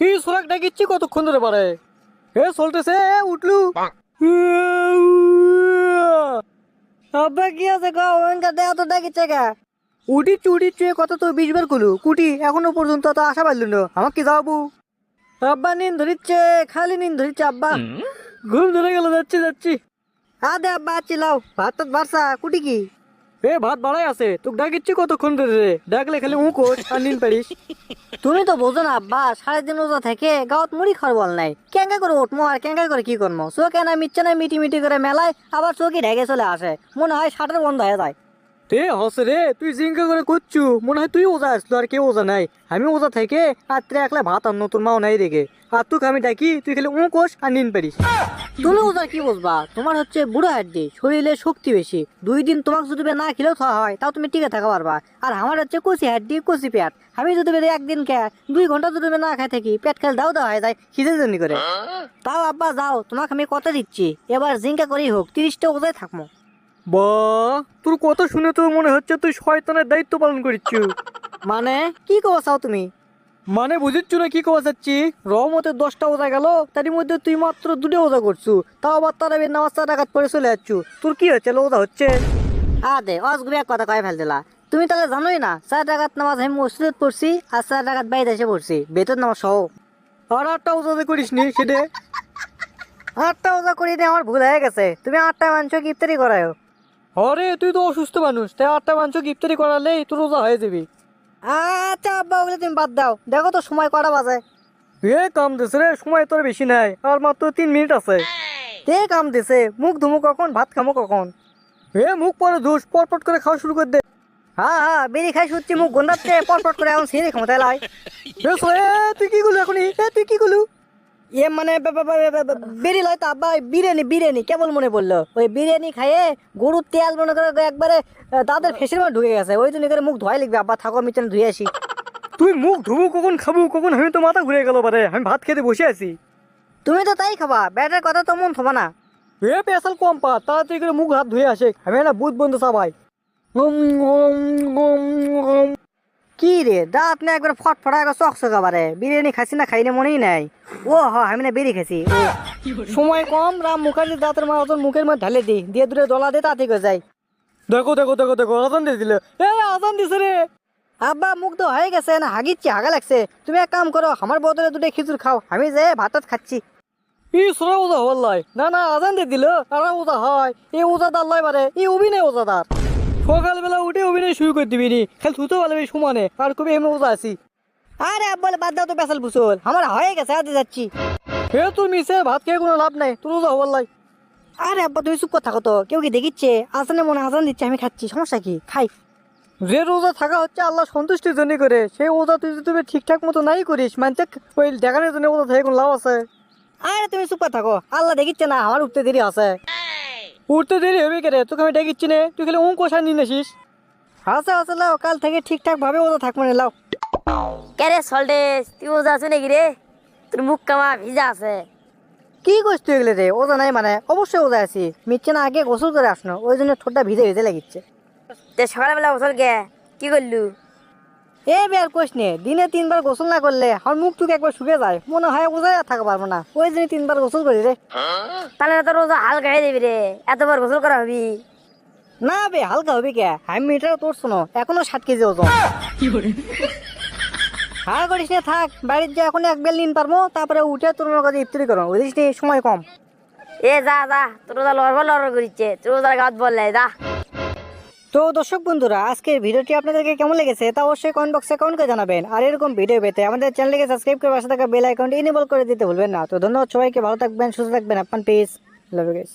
এই সোরাক ডাকিচ্ছি কতক্ষণ ধরে পারে এ চলতেছে উঠলু। আব্বা কি আছে গো? ওখানকার দেয়া তো ডাকিছে গা উঠিচ্ছি উঠিচ্ছি কত তো বিশ বার করলু। কুটি এখনও পর্যন্ত তো আশা পারলু না। আমাকে কি যাব আব্বা নিন ধরিচ্ছে খালি নিন ধরিচ্ছে আব্বা। ঘুম ধরে গেল যাচ্ছি যাচ্ছি। আদে আব্বা চিলাও ভাত টাত বাড়সা কুটি কি? এ, ভাত বাড়াই আছে। তোকে ডাকিচ্ছি কতক্ষণ ধরে? ডাকলে খালি উঁ কোচ আর নিন পারিস। তুমি তো বোঝো না, আব্বা, সারাদিন ওজা থেকে গাঁত মুড়ি খাওয়ার বল নাই। ক্যাঙ্গা করে উঠমো আর ক্যাঙ্গা করে কি করব চোখে না মিচ্ছে না মিটি মিটি করে মেলায়, আবার চোখে ঢেকে চলে আসে। মনে হয় শাটার বন্ধ হয়ে যায়। তে হস রে তুই জিঙ্কা করে করছু? মনে হয় তুই ওজা আসলো আর কেউ ওজা নাই। আমি ওজা থেকে রাত্রে একলা ভাত আনো তোর মাও নাই দেখে। আর আমি ডাকি তুই খালি উঁ কোষ আর নিন পারিস। তুমি ওজা কি বুঝবা তোমার হচ্ছে বুড়ো হাড্ডি শরীরে শক্তি বেশি। দুই দিন তোমাকে যদি না খেলেও খাওয়া হয় তাও তুমি টিকে থাকা পারবা। আর আমার হচ্ছে কচি হাড্ডি কচি পেট। আমি যদি একদিন কে দুই ঘণ্টা যদি না খাই থাকি পেট খেলে দাও দাও হয়ে যায় খিদে জন্য করে। তাও আব্বা যাও তোমাকে আমি কথা দিচ্ছি। এবার জিঙ্কা করেই হোক তিরিশটা ওজায় থাকব বা তোর কথা শুনে তো মনে হচ্ছে তুই শয়তানের দায়িত্ব পালন করিচ্ছু। মানে? কি কো চাও তুমি? মানে বুঝিচ্ছু না কি কওয়া যাচ্ছি রহমতের দশটা ওজা গেল তারই মধ্যে তুই মাত্র দুটো ওজা করছু। তাও আবার তারা নামাজ চার টাকাত পরে চলে যাচ্ছু। তোর কি হচ্ছে ওজা হচ্ছে? আদে অসগুবি এক কথা কয়ে ফেল দিলা তুমি তাহলে জানোই না চার টাকাত নামাজ আমি মসজিদত পড়ছি আর চার টাকাত বাইরে এসে পড়ছি। বেতন নামাজ সহ। আর আটটা ওজা করিস নি সেটা? আটটা ওজা করি আমার ভুল হয়ে গেছে। তুমি আটটা মাংস ইফতারি করায়ো। আরে তুই তো অসুস্থ মানুষ। তাই আটটা মাংস গিফতারি করালেই তোর ওজা হয়ে যাবি। আচ্ছা আব্বা ওগুলো তুমি বাদ দাও। দেখো তো সময় কটা বাজে। এ কাম দিস রে সময় তোর বেশি নাই। আর মাত্র তিন মিনিট আছে। কে কাম দিছে মুখ ধুমু কখন? ভাত খামো কখন? এ মুখ পরে ধুস পটপট করে খাওয়া শুরু করে দে। হ্যাঁ হ্যাঁ বেরি খাই সুচ্ছি মুখ গন্ডাচ্ছে পটপট করে এখন সিঁড়ি ক্ষমতায় লাই। তুই কি করলু এখনই? এ তুই কি করলু? ইয়ে মানে বে- বে- বে- বে- বে- বেরি লয় তো আব্বা ওই বিরিয়ানি বিরিয়ানি কেবল মনে পড়ল? ওই বিরিয়ানি খাইয়ে গরুর তেল মনে করে একবারে দাঁতের ফেসের মধ্যে ঢুকে গেছে। ওই জন্য করে মুখ ধোয়াই লিখবে আব্বা থাকো আমি চলে ধুয়ে আসি। তুই মুখ ধুবো কখন খাব কখন? আমি তো মাথা ঘুরে গেল বারে আমি ভাত খেতে বসে আছি। তুমি তো তাই খাবা ব্যাটার কথা তো মন থবা না। এ পেশাল কম পা তাড়াতাড়ি করে মুখ হাত ধুয়ে আসে। আমি না বুধ বন্ধু সবাই। উম, উম, উম। রে দাঁত না একবার ফটফটা একবার চক চকাবারে বিরিয়ানি খাইছি না খাইনি মনেই নাই। ও হ আমি না বেরি ও। সময় কম রাম মুখার্জির দাঁতের মা ওজন মুখের মধ্যে ঢালে দি। দিয়ে দূরে দলা দিয়ে তাতে করে যাই। দেখো দেখো দেখো দেখো আজান দিয়ে দিলে। এ আজান দিছে রে। আব্বা মুখ তো হয়ে গেছে না হাগিচ্ছি হাগা লাগছে। তুমি এক কাম করো আমার বদলে দুটো খিচুড়ি খাও। আমি যে ভাত টাত খাচ্ছি। ই সোরা ওজা হল্লাই না না আজান দিয়ে দিল। আর ওজা হয়। এই ওজাদার লাই বারে এই অভিনয় ওজাদার সকালবেলা উঠে অভিনয় শুরু করে দিবি নি খালি থুতো পারবি সমানে আর কবি আমি ওজা আছি। আরে আব্বা বাদ দাও তো পেশাল বুসল। আমার হয়ে গেছে আজ যাচ্ছি। হে তোর মিশে ভাত খেয়ে কোনো লাভ নাই। তোর ওজা হল্লাই আরে আব্বা তুমি চুপ করে থাকো তো কেউ কি দেখিচ্ছে? আসানে মনে আসান দিচ্ছে আমি খাচ্ছি। সমস্যা কি? খাই। যে রোজা থাকা হচ্ছে আল্লাহ সন্তুষ্টির জন্য করে। সেই ওজা তুই যদি তুমি ঠিকঠাক মতো নাই করিস মানতে ওই দেখানোর জন্য ওজা থেকে কোনো লাভ আছে। আরে তুমি চুপ থাকো আল্লাহ দেখিচ্ছে না আমার উঠতে দেরি আছে। উঠতে দেরি হবে কে রে তোকে আমি ডেকেছি নে। তুই খালি উঁ কষা নিয়ে আসিস। আছে আছে লাও কাল থেকে ঠিকঠাক ভাবে ওটা থাকব না লাও কেরে সল্টেস? তুই ওজা আছো নাকি রে? তোর মুখ কামা ভিজা আছে। কি করছিস তুই এগুলো রে? ওজা নাই মানে অবশ্যই ওজা আছি। মিচ্ছে না আগে গোসল করে আসনো ওই জন্য ঠোঁটটা ভিজে ভিজে লাগিচ্ছে। তে সকালবেলা গোসল গে কি করলু? এ বের কোষ নে দিনে তিনবার গোসল না করলে আমার মুখ টুক একবার শুকে যায় মনে হয় ওজায় আর থাকা পারব না। ওই জন্য তিনবার গোসল করি রে। তাহলে তো রোজা হালকা হয়ে দিবি রে এতবার গোসল করা হবি। না বে হালকা হবে কে? আমি মিটার তোর শোনো এখনও ষাট কেজি ওজন। হ্যাঁ করিস না থাক বাড়ির যে এখন এক বেল নিন পারব তারপরে উঠে তোর কাছে ইফতারি করো বুঝিস সময় কম। এ যা যা তোর রোজা লড়ব লড় করিচ্ছে তোর রোজার গাত বললে যা। তো দর্শক বন্ধুরা, আজকের ভিডিওটি আপনাদেরকে কেমন লেগেছে তা অবশ্যই কমেন্ট বক্সে কমেন্ট করে জানাবেন। আর এরকম ভিডিও পেতে আমাদের চ্যানেলকে সাবস্ক্রাইব করে পাশে থাকা বেল আইকনটি ইনেবল করে দিতে ভুলবেন না। তো ধন্যবাদ সবাইকে, ভালো থাকবেন, সুস্থ থাকবেন, আপনার পিস লাভ ইউ গাইস